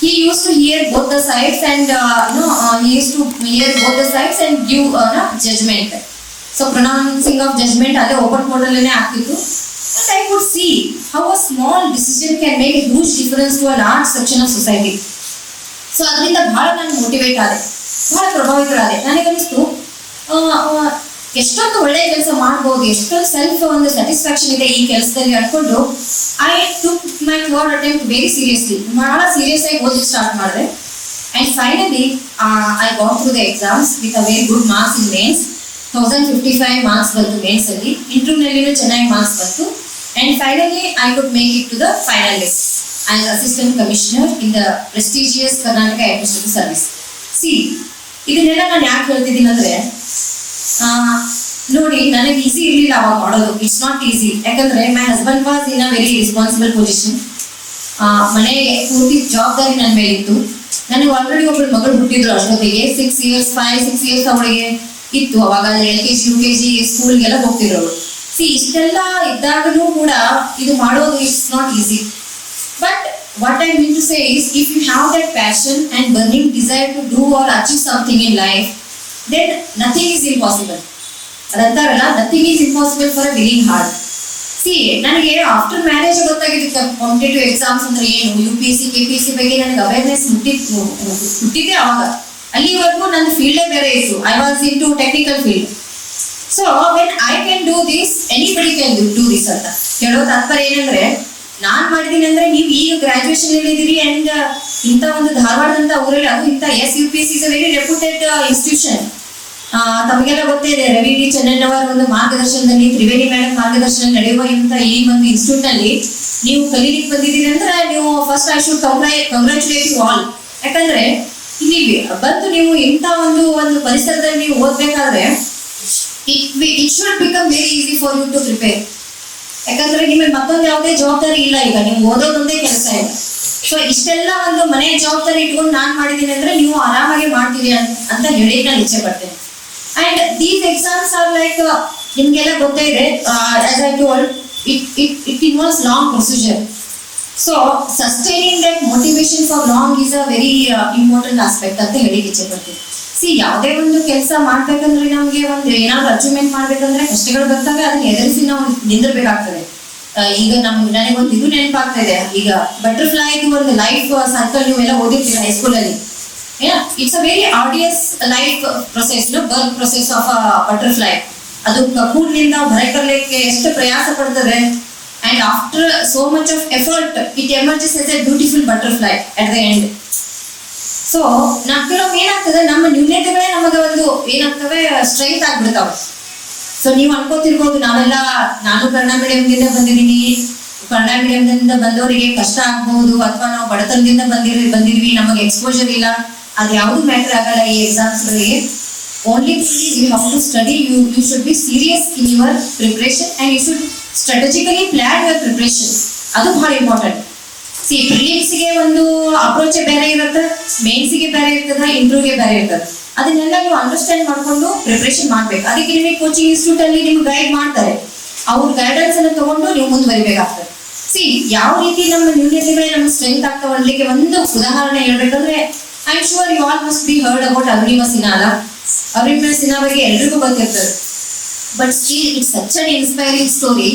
he used to hear both the sides and uh, you know uh, he used to hear both the sides and give uh, no, judgment so pronouncing of judgment ಅದೇ ಓಪನ್ ಕೋರ್ಟ್ ಅಲ್ಲೇ ಆಗ್ತಿತ್ತು and i could see how a small decision can make a huge difference to a large section of society so ಅದರಿಂದ ಬಹಳ ನಾನು motivate ಆದೆ ಬಹಳ ಪ್ರಭಾವಿತರಾದೆ ನನಗನ್ನಿಸ್ತು ಎಷ್ಟೊಂದು ಒಳ್ಳೆಯ ಕೆಲಸ ಮಾಡ್ಬೋದು, ಎಷ್ಟೊಂದು ಸೆಲ್ಫ್ ಒಂದು ಸ್ಯಾಟಿಸ್ಫ್ಯಾಕ್ಷನ್ ಇದೆ ಈ ಕೆಲಸದಲ್ಲಿ ಅನ್ಕೊಂಡು I took my third attempt very seriously ಬಹಳ ಸೀರಿಯಸ್ ಆಗಿ ಓದಿ ಸ್ಟಾರ್ಟ್ ಮಾಡಿದೆ. And finally I walk to the exams with a very good marks in mains thousand fifty five marks ಬಂತು ಮೇನ್ಸ್ ಅಲ್ಲಿ. ಇಂಟರ್ನಲ್ಲಿನೂ ಚೆನ್ನಾಗಿ ಮಾರ್ಕ್ಸ್ ಬಂತು. And finally I could make it to the final I as assistant commissioner in the prestigious Karnataka administrative service see ಇದನ್ನೆಲ್ಲ ನಾನು ಯಾಕೆ ಹೇಳ್ತಿದ್ದೀನಿ ಅಂದ್ರೆ ನೋಡಿ ನನಗೆ ಈಸಿ ಇರಲಿಲ್ಲ ಅವಾಗ ಮಾಡೋದು. ಇಟ್ಸ್ ನಾಟ್ ಈಸಿ ಯಾಕಂದ್ರೆ my husband was in a very responsible position ಮನೆ ಪೂರ್ತಿ ಜವಾಬ್ದಾರಿ ನನ್ನ ಮೇಲಿತ್ತು. ನನಗೆ ಆಲ್ರೆಡಿ ಒಬ್ಬಳು ಮಗಳು ಹುಟ್ಟಿದ್ರು ಅಷ್ಟೊತ್ತಿಗೆ. Six years five six years ಅವಳಿಗೆ ಇತ್ತು. ಅವಾಗ L K G U K G ಸ್ಕೂಲ್ಗೆಲ್ಲ ಹೋಗ್ತಿದ್ರು ಅವಳು. ಸಿ ಇಷ್ಟೆಲ್ಲ ಇದ್ದಾಗಲೂ ಕೂಡ ಇದು ಮಾಡೋದು it's not easy but what I mean to say is if you have that passion and burning desire to do or achieve something in life, then nothing is impossible ಅದಂತಾರಲ್ಲ nothing is impossible for a willing heart see ನನಗೆ after marriage ಗೊತ್ತಾಗಿದ್ದು competitive exams ಅಂದ್ರೆ ಏನು U P S C K P S ಬಗ್ಗೆ ನನಗೆ awareness ಹುಟ್ಟಿತ್ತು ಹುಟ್ಟಿದ್ದೆ ಅವಾಗ. ಅಲ್ಲಿವರೆಗೂ ನನ್ನ ಫೀಲ್ಡೇ ಬೇರೆ ಇತ್ತು. I was into technical field so when I can do this anybody can do this ಅಂತ. ಹೇಳೋ ತಾತ್ಪರ್ಯ ಏನಂದ್ರೆ, ನಾನ್ ಮಾಡಿದೀನಿ ಅಂದ್ರೆ ನೀವು ಈಗ ಗ್ರಾಜುಯೇಷನ್ ಅಲ್ಲಿ ಇದೀರಿ ಅಂಡ್ ಇಂಥ ಒಂದು ಧಾರವಾಡದಂತ ಊರಲ್ಲಿ ಅದು ಇಂಥ S U P S is very reputed institution ತಮಗೆಲ್ಲ ಗೊತ್ತೇ ಇದೆ ರವಿ ಡಿ ಚೆನ್ನಣ್ಣವರ ಒಂದು ಮಾರ್ಗದರ್ಶನದಲ್ಲಿ ತ್ರಿವೇಣಿ ಮೇಡಮ್ ಮಾರ್ಗದರ್ಶನ ನಡೆಯುವ ಇಂಥ ಈ ಒಂದು ಇನ್ಸ್ಟಿಟ್ಯೂಟ್ನಲ್ಲಿ ನೀವು ಕಲೀಲಿಕ್ಕೆ ಬಂದಿದ್ದೀರಿ ಅಂದ್ರೆ ನೀವು first I should congratulate you all ಯಾಕಂದ್ರೆ ಇಲ್ಲಿ ಬಂದು ನೀವು ಇಂಥ ಒಂದು ಒಂದು ಪರಿಸರದಲ್ಲಿ ನೀವು ಓದ್ಬೇಕಾದ್ರೆ it it should become very easy for you to prepare ಯಾಕಂದ್ರೆ ನಿಮಗೆ ಮತ್ತೊಂದು ಯಾವುದೇ ಜವಾಬ್ದಾರಿ ಇಲ್ಲ ಈಗ, ನೀವು ಓದೋದೊಂದೇ ಕೆಲಸ ಇದೆ ಸೊ ಇಷ್ಟೆಲ್ಲ ಒಂದು ಮನೆ ಜವಾಬ್ದಾರಿ ಇಟ್ಕೊಂಡು ನಾನು ಮಾಡಿದ್ದೀನಿ ಅಂದ್ರೆ ನೀವು ಆರಾಮಾಗಿ ಮಾಡ್ತೀರಿ ಅಂತ ಹೇಳಿ ನಾನು ಇಚ್ಛೆ ಪಡ್ತೇನೆ and these exams are like ನಿಮ್ಗೆಲ್ಲ ಗೊತ್ತೇ ಇದೆ. As I told it it it involves long procedure so sustaining that motivation for long is a very important aspect ಅಂತ ಹೇಳಿ ಇಚ್ಛೆ ಪಡ್ತೀನಿ ಸಿ ಯಾವುದೇ ಒಂದು ಕೆಲಸ ಮಾಡ್ಬೇಕಂದ್ರೆ ನಮ್ಗೆ ಒಂದು ಏನಾದ್ರು ಅಚೀವ್ಮೆಂಟ್ ಮಾಡ್ಬೇಕಂದ್ರೆ ಕಷ್ಟಗಳು ಬರ್ತಾವೆ, ಅದನ್ನ ಎದುರಿಸಿ ನಾವು ನಿಂದಿರ್ಬೇಕಾಗ್ತದೆ. ಈಗ ನಮ್, ನನಗೊಂದು ಇದು ನೆನಪಾಗ್ತಾ ಇದೆ. ಈಗ ಬಟರ್ಫ್ಲೈ ಒಂದು ಲೈಫ್ ಸರ್ಕಲ್ ನೀವೆಲ್ಲ ಓದಿರ್ತೀರ ಹೈಸ್ಕೂಲಲ್ಲಿ it's a very odious life process birth process of a butterfly ಅದು ಕಪೂರ್ನಿಂದ ಹೊರಗೆ ಎಷ್ಟು ಪ್ರಯಾಸ ಪಡ್ತದೆ? And after so much of effort it emerges as a beautiful butterfly at the end so ನಾವ್ ಕೆಲವೊಮ್ಮೆ ಏನಾಗ್ತದೆ? ನಮ್ಮ ನ್ಯೂನ್ಯತೆಗಳೇ ನಮಗೆ ಒಂದು ಏನಾಗ್ತವೆ? ಸ್ಟ್ರೈಟ್ ಆಗ್ಬಿಡ್ತಾವೆ. ಸೊ ನೀವು ಅನ್ಕೋತಿರ್ಬೋದು, ನಾವೆಲ್ಲ, ನಾನು ಕನ್ನಡ ಮೀಡಿಯಂದಿಂದ ಬಂದಿದ್ದೀನಿ. ಕನ್ನಡ ಮೀಡಿಯಂದಿಂದ ಬಂದವರಿಗೆ ಕಷ್ಟ ಆಗ್ಬಹುದು ಅಥವಾ ನಾವು ಬಡತನದಿಂದ ಬಂದಿರ್ ಬಂದಿದ್ವಿ, ನಮಗೆ ಎಕ್ಸ್ಪೋಜರ್ ಇಲ್ಲ. ಅದು ಯಾವುದು ಮ್ಯಾಟರ್ ಆಗಲ್ಲ ಈ ಎಕ್ಸಾಮ್ಸ್ ಗಳಿಗೆ only you have to study you you should be serious in your preparation and you should strategically plan your preparation ಅದು ಬಹಳ ಇಂಪಾರ್ಟೆಂಟ್ ಸಿ ಪ್ರಿಲಿಮ್ಸ್ಗೆ ಒಂದು ಅಪ್ರೋಚ್ ಬೇರೆ ಇರುತ್ತೆ ಮೇನ್ಸ್ಗೆ ಬೇರೆ ಇರ್ತದೆ ಇಂಟರ್ವ್ಯೂಗೆ ಬೇರೆ ಇರ್ತದೆ. ಅದನ್ನೆಲ್ಲ ನೀವು ಅಂಡರ್ಸ್ಟ್ಯಾಂಡ್ ಮಾಡಿಕೊಂಡು ಪ್ರಿಪ್ರೇಷನ್ ಮಾಡ್ಬೇಕು. ಅದಕ್ಕೆ ನಿಮಗೆ ಕೋಚಿಂಗ್ ಇನ್ಸ್ಟಿಟ್ಯೂಟ್ ಅಲ್ಲಿ ನಿಮ್ಗೆ ಗೈಡ್ ಮಾಡ್ತಾರೆ. ಅವ್ರ ಗೈಡೆನ್ಸ್ ಅನ್ನು ತಗೊಂಡು ನೀವು ಮುಂದುವರಿಬೇಕಾಗ್ತದೆ. ಸಿ ಯಾವ ರೀತಿ ನಮ್ಮ ನ್ಯೂನ್ಯತೆಗಳೇ ನಮ್ಮ ಸ್ಟ್ರೆಂತ್ ಆಗ್ತಾವ ಅನ್ಲಿಕ್ಕೆ ಒಂದು ಉದಾಹರಣೆ ಹೇಳ್ಬೇಕಂದ್ರೆ I am sure you all must be heard about Agrima Sinha Agrima Sinha ಬಗ್ಗೆ ಎಲ್ರಿಗೂ ಗೊತ್ತಿರ್ತದೆ. But still it's such an inspiring story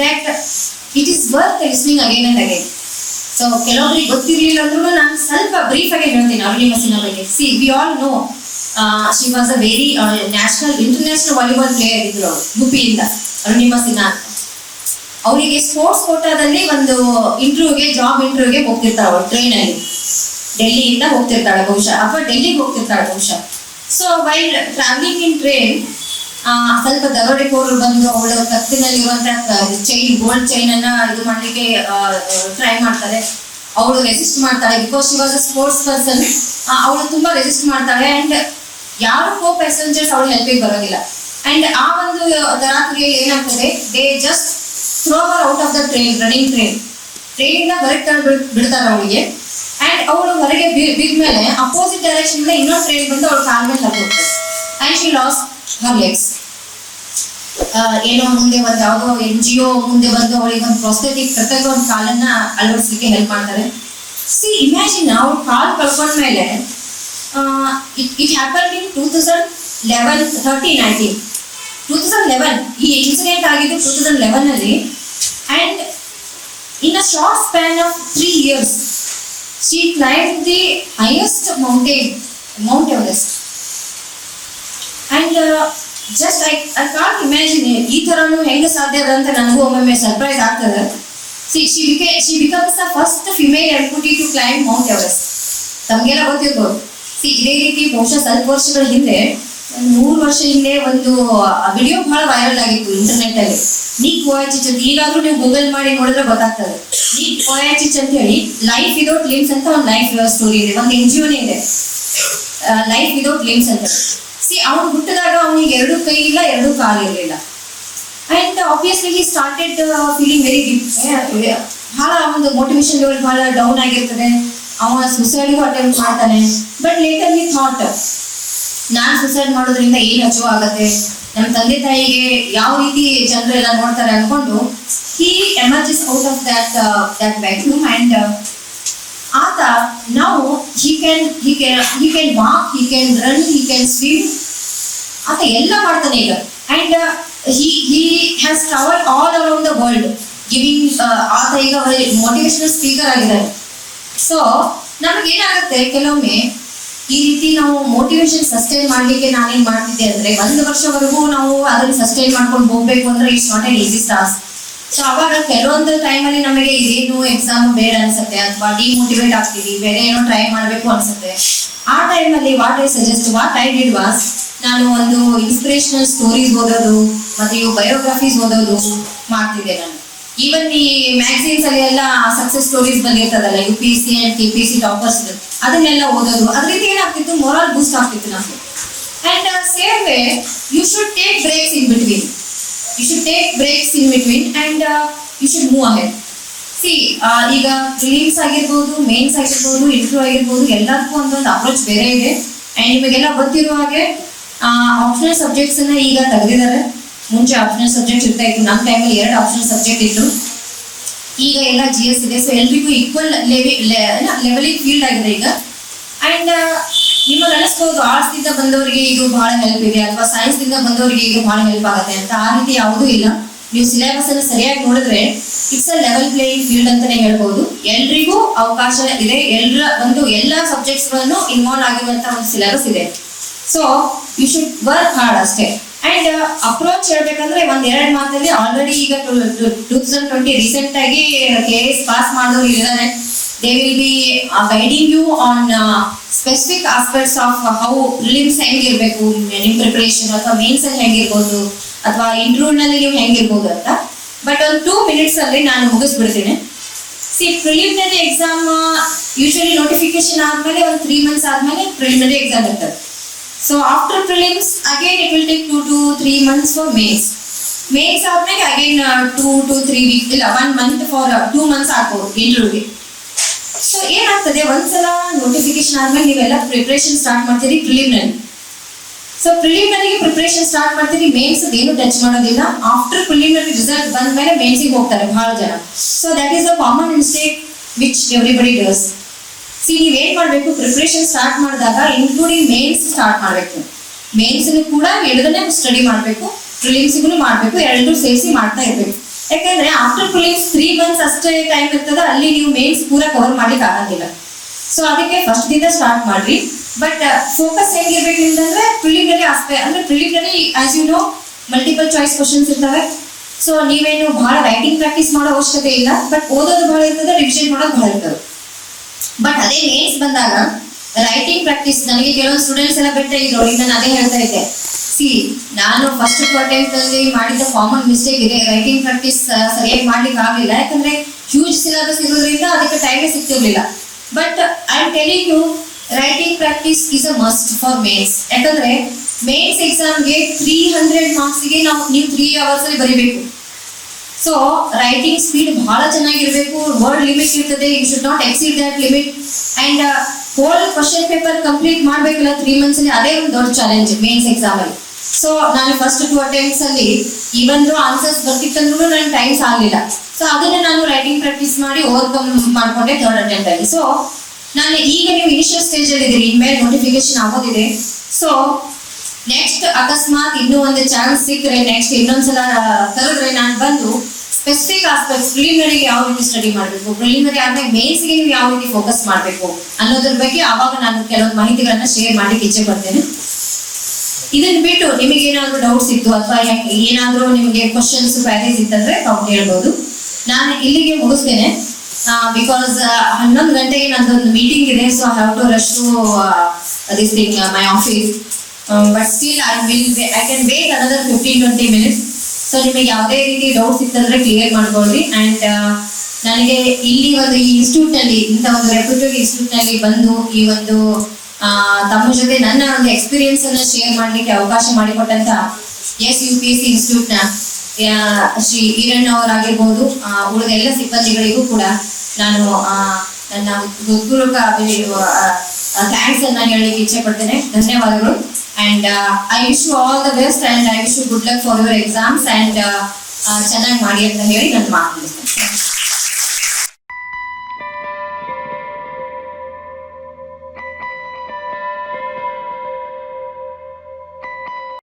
that it is worth listening again and again so ಕೆಲವೊಬ್ರಿಗೆ ಗೊತ್ತಿರಲಿಲ್ಲ ಅಂದ್ರೂ ನಾನು ಸ್ವಲ್ಪ ಬ್ರೀಫ್ ಆಗಿ ಹೇಳ್ತೀನಿ ಅಗ್ರಿಮ ಸಿನ್ಹಾ ಬಗ್ಗೆ. See we all know she was a very national international volleyball player ಇದ್ರು ಅವರು ಯುಪಿಯಿಂದ ಅರುಣಿಮ ಸಿನ್ಹಾ ಅವರಿಗೆ ಸ್ಪೋರ್ಟ್ಸ್ ಕೋಟಾದಲ್ಲಿ ಒಂದು ಇಂಟರ್ವ್ಯೂಗೆ ಜಾಬ್ ಇಂಟರ್ವ್ಯೂಗೆ ಹೋಗ್ತಿರ್ತಾರೆ ಅವ್ರು ಟ್ರೈನ್ ಅಲ್ಲಿ. ಡೆಲ್ಲಿಯಿಂದ ಹೋಗ್ತಿರ್ತಾಳೆ ಬಹುಶಃ, ಅಥವಾ ಡೆಲ್ಲಿಗೆ ಹೋಗ್ತಿರ್ತಾಳೆ ಬಹುಶಃ. So while travelling in train ಸ್ವಲ್ಪ ದರೋಡೆಕೋರರು ಬಂದು ಅವಳ ಕತ್ತಿನಲ್ಲಿರುವಂತಹ ಚೈನ್ ಗೋಲ್ಡ್ ಚೈನ್ ಅನ್ನ ಇದು ಮಾಡ್ಲಿಕ್ಕೆ ಟ್ರೈ ಮಾಡ್ತಾರೆ. ಅವಳು ರೆಸಿಸ್ಟ್ ಮಾಡ್ತಾಳೆ because she was a sports person ಅವಳು ತುಂಬಾ ರೆಸಿಸ್ಟ್ ಮಾಡ್ತಾಳೆ ಅಂಡ್ ಯಾರು ಕೋ ಪ್ಯಾಸೆಂಜರ್ಸ್ ಅವಳು ಹೆಲ್ಪಿಗೆ ಬರೋದಿಲ್ಲ. ಅಂಡ್ ಆ ಒಂದು ದರಾತ್ರಿಗೆ ಏನಾಗ್ತದೆ they just throw her out of the train running train ಟ್ರೈನಿಂದ ಹೊರಗೆ ಬಿಡ್ತಾರೆ ಅವಳಿಗೆ. ಅಂಡ್ ಅವಳು ಹೊರಗೆ ಬಿದ್ದ ಮೇಲೆ ಅಪೋಸಿಟ್ ಡೈರೆಕ್ಷನ್ ಇನ್ನೊಂದು ಟ್ರೈನ್ ಬಂದು ಅವಳು ಕಾಲ್ ಮೇಲೆ ಹೋಗ್ತಾರೆ and she loss her legs ಏನೋ ಮುಂದೆ ಒಂದು ಯಾವುದೋ ಎನ್ ಜಿ ಒ ಮುಂದೆ ಬಂದು ಅವಳಿಗೆ ಒಂದು ಪ್ರೊಸ್ಥೆಟಿಕ್ ಪ್ರತ್ಯೇಕ ಒಂದು ಕಾಲನ್ನ ಅಳವಡಿಸ್ಲಿಕ್ಕೆ ಹೆಲ್ಪ್ ಮಾಡ್ತಾರೆ. ಸಿ ಇಮ್ಯಾಜಿನ್ ಅವ್ರು ಕಾಲ್ ಕಳ್ಕೊಂಡ್ಮೇಲೆ it it happen in two thousand eleven thirty nineteen two thousand eleven ಈ ಇನ್ಸಿಡೆಂಟ್ ಆಗಿದ್ದು two thousand ಲೆವೆನಲ್ಲಿ and in a short span of three years, she climbed the highest mountain, Mount Everest. And uh, I, I can't imagine it. ಈ ಥರನೂ ಹೆಂಗೆ ಸಾಧ್ಯ ಅದ ಅಂತ ನನಗೂ ಒಮ್ಮೊಮ್ಮೆ ಸರ್ಪ್ರೈಸ್ ಆಗ್ತದೆ see she BK she becomes the first female amputee to climb Mount Everest ತಮಗೆಲ್ಲ ಗೊತ್ತಿರ್ಬೋದು ಸಿ ಇದೇ ರೀತಿ ಬಹುಶಃ ಸ್ವಲ್ಪ ವರ್ಷಗಳ ಹಿಂದೆ ಒಂದು ಮೂರು ವರ್ಷ ಹಿಂದೆ ಒಂದು ವಿಡಿಯೋ ಬಹಳ ವೈರಲ್ ಆಗಿತ್ತು ಇಂಟರ್ನೆಟ್ ನೀಕ್ ಓಯಾಚಿಚ್ ಅಂತ ಈಗಾದ್ರೂ ನೀವು ಗೂಗಲ್ ಮಾಡಿ ನೋಡಿದ್ರೆ ಗೊತ್ತಾಗ್ತದೆ. ನೀಕ್ ಓಯಾಚಿಚ್ ಅಂತ ಹೇಳಿ ಲೈಫ್ ವಿದೌಟ್ ಲಿಮ್ಸ್ ಅಂತ ಒಂದು ಲೈಫ್ ಸ್ಟೋರಿ ಇದೆ, ಒಂದು ಎನ್ ಜಿ ಇದೆ. ಲೈಫ್ ವಿದೌಟ್ ಲಿಮ್ಸ್ ಅಂತ. ಸಿ ಅವನು ಹುಟ್ಟಿದಾಗ ಅವನಿಗೆ ಎರಡು ಕೈ ಇಲ್ಲ, ಎರಡು ಕಾಲು ಇರಲಿಲ್ಲ. And obviously he started feeling very ಬಹಳ ಒಂದು ಮೋಟಿವೇಶನ್ ಲೆವೆಲ್ ಬಹಳ ಡೌನ್ ಆಗಿರ್ತದೆ. ಅವ ಸುಸೈಡ್ಗೂ ಅಟೆಂಪ್ಟ್ ಮಾಡ್ತಾನೆ. ಬಟ್ ಲೇಟರ್ ಹಿ ಥಾಟ್ ನಾನು ಸುಸೈಡ್ ಮಾಡೋದ್ರಿಂದ ಏನು ಅಚೀವ್ ಆಗತ್ತೆ? ನಮ್ಮ ತಂದೆ ತಾಯಿಗೆ ಯಾವ ರೀತಿ ಜನರೆಲ್ಲ ನೋಡ್ತಾರೆ ಅನ್ಕೊಂಡು he emerges out of that that vacuum and ಆತ ನಾವು he can he can he can walk he can run he can swim ಆತ ಎಲ್ಲ ಮಾಡ್ತಾನೆ ಈಗ. And he he has travel all around the world giving ಆತ ಈಗ motivational speaker ಆಗಿದ್ದಾರೆ so ನಮಗೇನಾಗುತ್ತೆ ಕೆಲವೊಮ್ಮೆ ಈ ರೀತಿ ನಾವು ಮೋಟಿವೇಶನ್ ಸಸ್ಟೈನ್ ಮಾಡ್ಲಿಕ್ಕೆ ನಾನೇನ್ ಮಾಡ್ತಿದ್ದೆ ಅಂದ್ರೆ ಒಂದು ವರ್ಷವರೆಗೂ ನಾವು ಅದನ್ನ ಸಸ್ಟೈನ್ ಮಾಡ್ಕೊಂಡು ಹೋಗ್ಬೇಕು ಅಂದ್ರೆ it's not an easy task so ಅವಾಗ ಕೆಲವೊಂದು ಟೈಮಲ್ಲಿ ನಮಗೆ ಇದೇನು ಎಕ್ಸಾಮ್ ಬೇಡ ಅನ್ಸುತ್ತೆ ಅಥವಾ ಡಿಮೋಟಿವೇಟ್ ಆಗ್ತೀವಿ, ಬೇರೆ ಏನೋ ಟ್ರೈ ಮಾಡಬೇಕು ಅನ್ಸುತ್ತೆ. ಆ ಟೈಮಲ್ಲಿ what I suggest what I did was ನಾನು ಒಂದು ಇನ್ಸ್ಪಿರೇಷನಲ್ ಸ್ಟೋರೀಸ್ ಓದೋದು, ಮತ್ತೆ ಇವು ಬಯೋಗ್ರಫೀಸ್ ಓದೋದು ಮಾಡ್ತಿದ್ದೆ ನಾನು. ಈವನ್ ಈ ಮ್ಯಾಗಝೀನ್ಸ್ ಅಲ್ಲಿ ಎಲ್ಲ success stories ಬಂದಿರ್ತದಲ್ಲ U P C and K P C toppers ಅದನ್ನೆಲ್ಲ ಓದೋದು. ಅದರಿಂದ ಏನಾಗ್ತಿತ್ತು? ಮೊರಲ್ ಬೂಸ್ಟ್ ಆಗ್ತಿತ್ತು ನಮಗೆ. And same way you should take breaks in between you should take breaks in between and you should move ahead see ಈಗ prelims ಆಗಿರ್ಬೋದು mains ಆಗಿರ್ಬೋದು interview ಆಗಿರ್ಬೋದು, ಎಲ್ಲದಕ್ಕೂ ಒಂದೊಂದು ಅಪ್ರೋಚ್ ಬೇರೆ ಇದೆ. ಅಂಡ್ ನಿಮಗೆಲ್ಲ ಗೊತ್ತಿರುವ ಹಾಗೆ ಆಪ್ಷನಲ್ ಸಬ್ಜೆಕ್ಟ್ಸ್ ಅನ್ನ ಈಗ ತೆಗೆದಿದ್ದಾರೆ. ಮುಂಚೆ ಆಪ್ಷನಲ್ ಸಬ್ಜೆಕ್ಟ್ ಇರ್ತಾ ಇತ್ತು. ನಮ್ಮ ಟೈಮಲ್ಲಿ ಎರಡು ಆಪ್ಷನಲ್ ಸಬ್ಜೆಕ್ಟ್ ಇತ್ತು. ಈಗ ಎಲ್ಲ ಜಿ ಎಸ್ ಇದೆ. ಸೊ ಎಲ್ರಿಗೂ ಈಕ್ವಲ್ ಲೆವಿ ಲೆವೆಲಿಗೆ ಫೀಲ್ಡ್ ಆಗಿದೆ ಈಗ. ಅಂಡ್ ನಿಮಗೆ ಅನಿಸ್ಬೋದು ಆರ್ಟ್ಸ್ ದಿಂದ ಬಂದವರಿಗೆ ಇದು ಬಹಳ ಹೆಲ್ಪ್ ಇದೆ. ಅಥವಾ ಸೈನ್ಸ್ ದಿಂದ ಬಂದವರಿಗೆ ಇದು ಬಹಳ ಹೆಲ್ಪ್ ಆಗುತ್ತೆ ಅಂತ. ಆ ರೀತಿ ಯಾವುದೂ ಇಲ್ಲ. ನೀವು ಸಿಲೆಬಸ್ ಅನ್ನು ಸರಿಯಾಗಿ ನೋಡಿದ್ರೆ it's a level playing field ಅಂತಾನೆ ಹೇಳ್ಬೋದು. ಎಲ್ರಿಗೂ ಅವಕಾಶ ಇದೆ. ಎಲ್ಲರ ಒಂದು ಎಲ್ಲ ಸಬ್ಜೆಕ್ಟ್ಸ್ಗಳನ್ನು ಇನ್ವಾಲ್ವ್ ಆಗಿರುವಂತಹ ಒಂದು ಸಿಲೆಬಸ್ ಇದೆ. So you should work hard ಅಷ್ಟೇ. ಅಂಡ್ ಅಪ್ರೋಚ್ ಹೇಳ್ಬೇಕಂದ್ರೆ ಒಂದ್ ಎರಡ್ ಮಾತಲ್ಲಿ ಆಲ್ರೆಡಿ ಈಗ ಟೂ ತೌಸಂಡ್ ಟ್ವೆಂಟಿ ರೀಸೆಂಟ್ ಆಗಿ ಕೆ ಎಸ್ ಪಾಸ್ ಮಾಡೋರು ಇದ್ದಾರೆ they will be guiding you on specific aspects of how prelims ಹೆಂಗಿರ್ಬೇಕು, ನಿಮ್ ಪ್ರಿಪರೇಷನ್ ಅಥವಾ ಮೇನ್ಸ್ ಅಲ್ಲಿ ಹೆಂಗಿರ್ಬೋದು, ಅಥವಾ ಇಂಟರ್ವ್ಯೂ ನಲ್ಲಿ ನೀವು ಹೆಂಗಿರ್ಬೋದು ಅಂತ. ಬಟ್ ಒಂದು ಟೂ ಮಿನಿಟ್ಸ್ ಅಲ್ಲಿ ನಾನು ಮುಗಿಸ್ಬಿಡ್ತೀನಿ. See preliminary exam usually notification ಆದ್ಮೇಲೆ ಒಂದು ತ್ರೀ ಮಂತ್ಸ್ ಆದ್ಮೇಲೆ ಪ್ರಿಲಿಮಿನರಿ ಎಕ್ಸಾಮ್ ಇರ್ತದೆ. So after prelims again it will take two to three months for mains mains ಆದ್ಮೇಲೆ again two to three week ಇಲ್ಲ one month for two months ಆಗ್ಬೋದು ಇಂಟರ್ವ್ಯೂಗೆ so ಏನಾಗ್ತದೆ? ಒಂದ್ಸಲ ನೋಟಿಫಿಕೇಶನ್ ಆದ್ಮೇಲೆ ನೀವೆಲ್ಲ ಪ್ರಿಪ್ರೇಷನ್ ಸ್ಟಾರ್ಟ್ ಮಾಡ್ತೀರಿ ಪ್ರಿಲಿಮಿನರಿ ಸೊ ಪ್ರಿಲಿಮಿನರಿಗೆ ಪ್ರಿಪ್ರೇಷನ್ ಸ್ಟಾರ್ಟ್ ಮಾಡ್ತೀರಿ ಮೇನ್ಸ್ ಏನು ಟಚ್ ಮಾಡೋದಿಲ್ಲ. ಆಫ್ಟರ್ ಪ್ರಿಲಿಮಿನರಿ ರಿಸಲ್ಟ್ ಬಂದ ಮೇಲೆ ಮೇನ್ಸಿಗೆ ಹೋಗ್ತಾರೆ ಬಹಳ ಜನ. So that is a common mistake which everybody does see, ನೀವ್ ಏನ್ ಮಾಡ್ಬೇಕು? ಪ್ರಿಪರೇಷನ್ ಸ್ಟಾರ್ಟ್ ಮಾಡಿದಾಗ ಇನ್ಕ್ಲೂಡಿಂಗ್ ಮೇನ್ಸ್ ಸ್ಟಾರ್ಟ್ ಮಾಡ್ಬೇಕು. ಮೇನ್ಸ್ ಕೂಡ ಎರಡನ್ನೇ ಸ್ಟಡಿ ಮಾಡ್ಬೇಕು ಪ್ರಿಲಿಮ್ಸ್ಗೂ ಮಾಡ್ಬೇಕು ಎರಡು ಸೇರಿಸಿ ಮಾಡ್ತಾ ಇರ್ಬೇಕು. ಯಾಕಂದ್ರೆ ಆಫ್ಟರ್ ಪ್ರಿಲಿಮ್ಸ್ ತ್ರೀ ಮಂತ್ಸ್ ಅಷ್ಟೇ ಟೈಮ್ ಇರ್ತದ, ಅಲ್ಲಿ ನೀವು ಮೇನ್ಸ್ ಪೂರ ಕವರ್ ಮಾಡ್ಲಿಕ್ಕೆ ಆಗಂಗಿಲ್ಲ. ಸೊ ಅದಕ್ಕೆ ಫಸ್ಟ್ ದಿಂದ ಸ್ಟಾರ್ಟ್ ಮಾಡ್ರಿ. ಬಟ್ ಫೋಕಸ್ ಹೆಂಗಿರ್ಬೇಕು ಅಂತಂದ್ರೆ ಪ್ರಿಲಿಮಿನರಿ ಅಷ್ಟೇ. ಅಂದ್ರೆ preliminary as you know multiple choice questions ಇರ್ತವೆ. ಸೊ ನೀವೇನು ಬಹಳ ರೈಟಿಂಗ್ ಪ್ರಾಕ್ಟೀಸ್ ಮಾಡೋ ಅವಶ್ಯಕತೆ ಇಲ್ಲ. ಬಟ್ ಓದೋದು ಬಹಳ ಇರ್ತದೆ ರಿವಿಷನ್ ಮಾಡೋದು ಬಹಳ ಇರ್ತದೆ. ಬಟ್ ಅದೇ ಮೇನ್ಸ್ ಬಂದಾಗ ರೈಟಿಂಗ್ ಪ್ರಾಕ್ಟೀಸ್ ನನಗೆ ಕೆಲವೊಂದು ಸ್ಟೂಡೆಂಟ್ಸ್ ಎಲ್ಲ ಈಗ ನಾನು ಅದೇ ಹೇಳ್ತಾ ಇದ್ದೆ. ಸಿ ನಾನು ಫಸ್ಟ್ ಕ್ವಾರ್ಟೆಂಟ್ ಅಲ್ಲಿ ಮಾಡಿದ ಕಾಮನ್ ಮಿಸ್ಟೇಕ್ ಇದೆ. ರೈಟಿಂಗ್ ಪ್ರಾಕ್ಟೀಸ್ ಸರಿಯಾಗಿ ಮಾಡ್ಲಿಕ್ಕೆ ಆಗಲಿಲ್ಲ. ಯಾಕಂದ್ರೆ ಹ್ಯೂಜ್ ಸಿಲೆಬಸ್ ಇರೋದ್ರಿಂದ ಅದಕ್ಕೆ ಟೈಮೇ ಸಿಗ್ತಿರ್ಲಿಲ್ಲ. But I am telling you writing practice is a must for mains ಯಾಕಂದ್ರೆ ಮೇನ್ಸ್ ಎಕ್ಸಾಮ್ಗೆ ತ್ರೀ ಹಂಡ್ರೆಡ್ ಮಾರ್ಕ್ಸ್ಗೆ ನಾವು ನೀವು ತ್ರೀ ಅವರ್ಸ್ ಅಲ್ಲಿ ಬರಿಬೇಕು. ಸೊ ರೈಟಿಂಗ್ ಸ್ಪೀಡ್ ಬಹಳ ಚೆನ್ನಾಗಿರ್ಬೇಕು. ವರ್ಡ್ ಲಿಮಿಟ್ ಇರ್ತದೆ. You should not exceed that limit and whole question paper complete ಮಾಡ್ಬೇಕಲ್ಲ ತ್ರೀ ಮಂತ್ಸ್ ಅಲ್ಲಿ ಅದೇ ಒಂದು ದೊಡ್ಡ ಚಾಲೆಂಜ್ ಮೇನ್ಸ್ ಎಕ್ಸಾಮ್ ಅಲ್ಲಿ. ಸೊ ನಾನು ಫಸ್ಟ್ ಟು ಅಟೆಂಪ್ಟ್ಸ್ ಅಲ್ಲಿ ಈವನ್ ಆನ್ಸರ್ಸ್ ಬರ್ತಿತ್ತಂದ್ರೂ ನನಗೆ ಟೈಮ್ ಆಗಲಿಲ್ಲ. ಸೊ ಅದನ್ನ ನಾನು ರೈಟಿಂಗ್ ಪ್ರಾಕ್ಟೀಸ್ ಮಾಡಿ ಓವರ್ಕಮ್ ಮಾಡ್ಕೊಂಡೆ ಥರ್ಡ್ ಅಟೆಂಪ್ಟ್ ಅಲ್ಲಿ. ಸೊ ನಾನು ಈಗ ನೀವು ಇನಿಷಿಯಲ್ ಸ್ಟೇಜ್ ಅಲ್ಲಿ ಇದ್ದೀರಿ. ಇನ್ಮೇಲೆ ನೋಟಿಫಿಕೇಶನ್ ಆಗೋದಿದೆ. ಸೊ ನೆಕ್ಸ್ಟ್ ಅಕಸ್ಮಾತ್ ಇನ್ನೂ ಒಂದು ಚಾನ್ಸ್ ಸಿಕ್ಕರೆ ನೆಕ್ಸ್ಟ್ ಇನ್ನೊಂದ್ಸಲ ಕರೆದ್ರೆ ನಾನು ಬಂದು ಸ್ಪೆಸಿಫಿಕ್ ಆಸ್ಪೆಕ್ಟ್ಸ್ ಪ್ರಿಲಿಮಿನರಿಗೆ ಯಾವ ರೀತಿ ಸ್ಟಡಿ ಮಾಡಬೇಕು ಪ್ರಿಲಿಮಿನರಿ ಆದ್ಮೇಲೆ ಮೇನ್ಸ್ಗೆ ನೀವು ಯಾವ ರೀತಿ ಫೋಕಸ್ ಮಾಡಬೇಕು ಅನ್ನೋದ್ರ ಬಗ್ಗೆ ಆವಾಗ ನಾನು ಕೆಲವೊಂದು ಮಾಹಿತಿಗಳನ್ನ ಶೇರ್ ಮಾಡಿ ಇಚ್ಛೆ ಪಡ್ತೇನೆ. ಇದನ್ನ ಬಿಟ್ಟು ನಿಮಗೆ ಏನಾದ್ರು ಡೌಟ್ಸ್ ಇತ್ತು ಅಥವಾ ಏನಾದ್ರೂ ನಿಮಗೆ ಕ್ವಶನ್ಸ್ ಕ್ವೈರೀಸ್ ಇತ್ತಂದ್ರೆ ತಾವು ಕೇಳ್ಬೋದು. ನಾನು ಇಲ್ಲಿಗೆ ಮುಗಿಸ್ತೇನೆ. ಬಿಕಾಸ್ ಹನ್ನೊಂದು ಗಂಟೆಗೆ ನಂದೊಂದು ಮೀಟಿಂಗ್ ಇದೆ so have to rush to this thing my office but still I will can wait another fifteen twenty minutes so ನಿಮಗೆ ಯಾವುದೇ ರೀತಿ ಡೌಟ್ಸ್ ಇತ್ತಂದ್ರೆ ಕ್ಲಿಯರ್ ಮಾಡ್ಕೊಳ್ರಿ. ಆ್ಯಂಡ್ ನನಗೆ ಇಲ್ಲಿ ಒಂದು ಈ ಇನ್ಸ್ಟಿಟ್ಯೂಟ್ನಲ್ಲಿ ಇಂಥ ಒಂದು ರೆಪ್ಯೂಟೆಡ್ ಇನ್ಸ್ಟಿಟ್ಯೂಟ್ನಲ್ಲಿ ಬಂದು ಈ ಒಂದು ತಮ್ಮ ಜೊತೆ ನನ್ನ ಒಂದು ಎಕ್ಸ್ಪೀರಿಯನ್ಸ್ ಅನ್ನ ಶೇರ್ ಮಾಡಲಿಕ್ಕೆ ಅವಕಾಶ ಮಾಡಿಕೊಟ್ಟಂತ S U P S C ಇನ್ಸ್ಟಿಟ್ಯೂಟ್ನ Shri Iranna ಅವರಾಗಿರ್ಬೋದು ಉಳಿದ ಎಲ್ಲ ಸಿಬ್ಬಂದಿಗಳಿಗೂ ಕೂಡ ನಾನು ನನ್ನ ಹೃತ್ಪೂರ್ವಕ ಥ್ಯಾಂಕ್ಸ್ ಅನ್ನ ಹೇಳಲಿಕ್ಕೆ ಇಚ್ಛೆ ಪಡ್ತೇನೆ. ಧನ್ಯವಾದಗಳು. and I wish you all the best and I wish you good luck for your exams and ಚೆನ್ನಾಗಿ ಮಾಡಿ ಅಂತ ಹೇಳಿ ನನ್ನ ಮಾತು ಮುಗಿಸ್ತೇನೆ